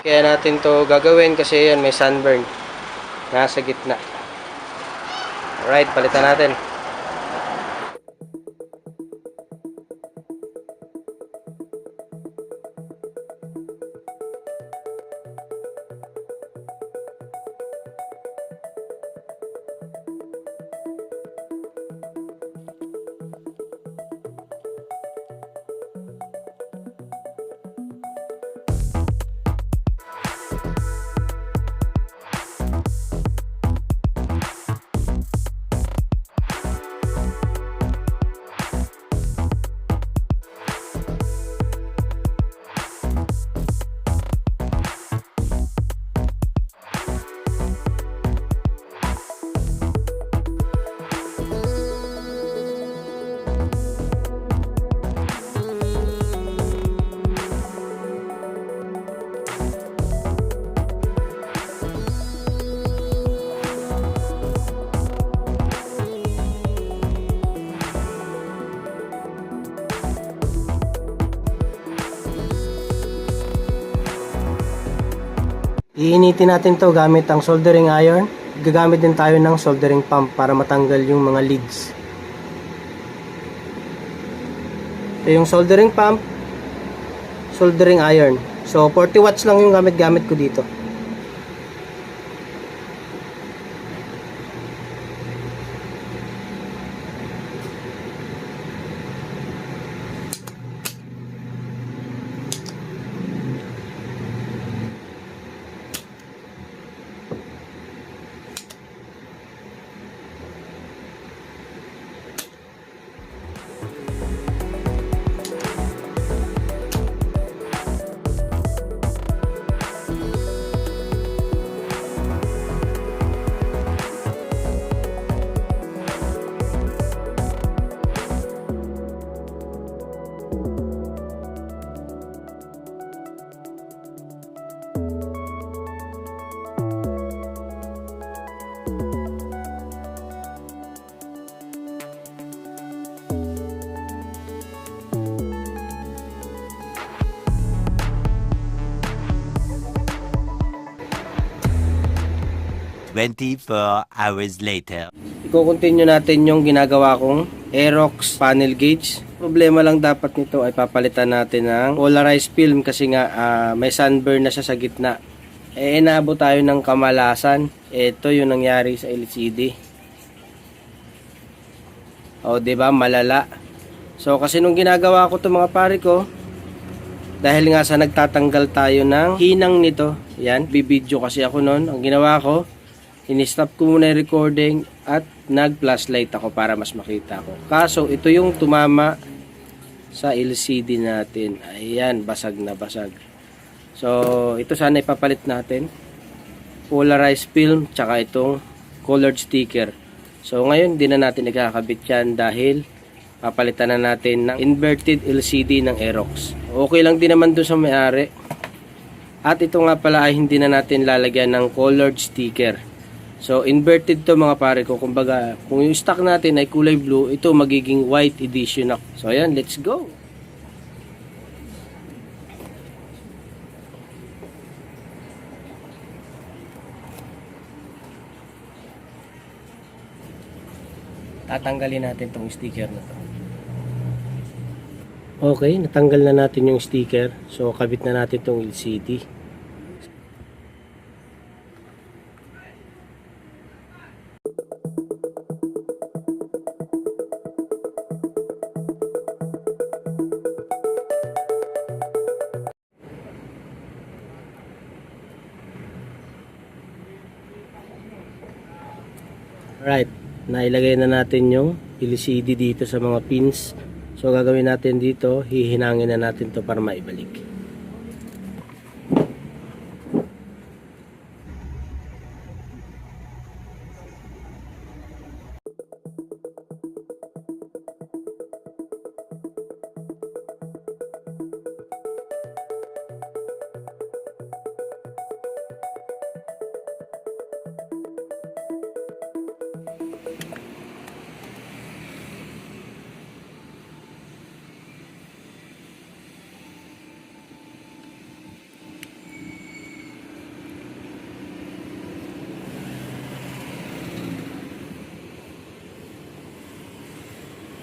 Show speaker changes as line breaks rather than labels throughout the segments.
Kaya natin to gagawin kasi yan may sunburn. Nasa gitna. Alright, palitan natin. Iinitin natin to gamit ang soldering iron. Gagamit din tayo ng soldering pump para matanggal yung mga leads. Ito yung soldering pump, soldering iron. So 40 watts lang yung gamit-gamit ko dito.
Twenty-four hours later.
Iko-continue natin yung ginagawa kong Aerox panel gauge. Problema lang dapat nito ay papalitan natin ng polarized film kasi nga ah, may sunburn na siya sa gitna. Eh inaabot tayo ng kamalasan. Ito yung nangyari sa LCD. O, ba? Malala. So kasi nung ginagawa ko 'to mga pare ko, dahil nga sa nagtatanggal tayo ng hinang nito. Yan, bibidyo kasi ako noon. Ang ginawa ko, in-stop ko muna yung recording at nag-flashlight ako para mas makita ko. Kaso, ito yung tumama sa LCD natin. Ayan, basag na basag. So, ito sana ipapalit natin. Polarized film, tsaka itong colored sticker. So, ngayon, di na natin ikakabit yan dahil papalitan na natin ng inverted LCD ng Aerox. Okay lang din naman dun sa may-ari. At ito nga pala ay hindi na natin lalagyan ng colored sticker. So, inverted to mga pare ko. Kumbaga, kung yung stock natin ay kulay blue, ito magiging white edition na. So, ayan, let's go! Tatanggalin natin tong sticker na to. Okay, natanggal na natin yung sticker. So, kabit na natin tong LCD. Right, nailagay na natin yung LCD dito sa mga pins. So gagawin natin dito, hihinangin na natin to para maibalik.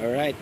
Alright.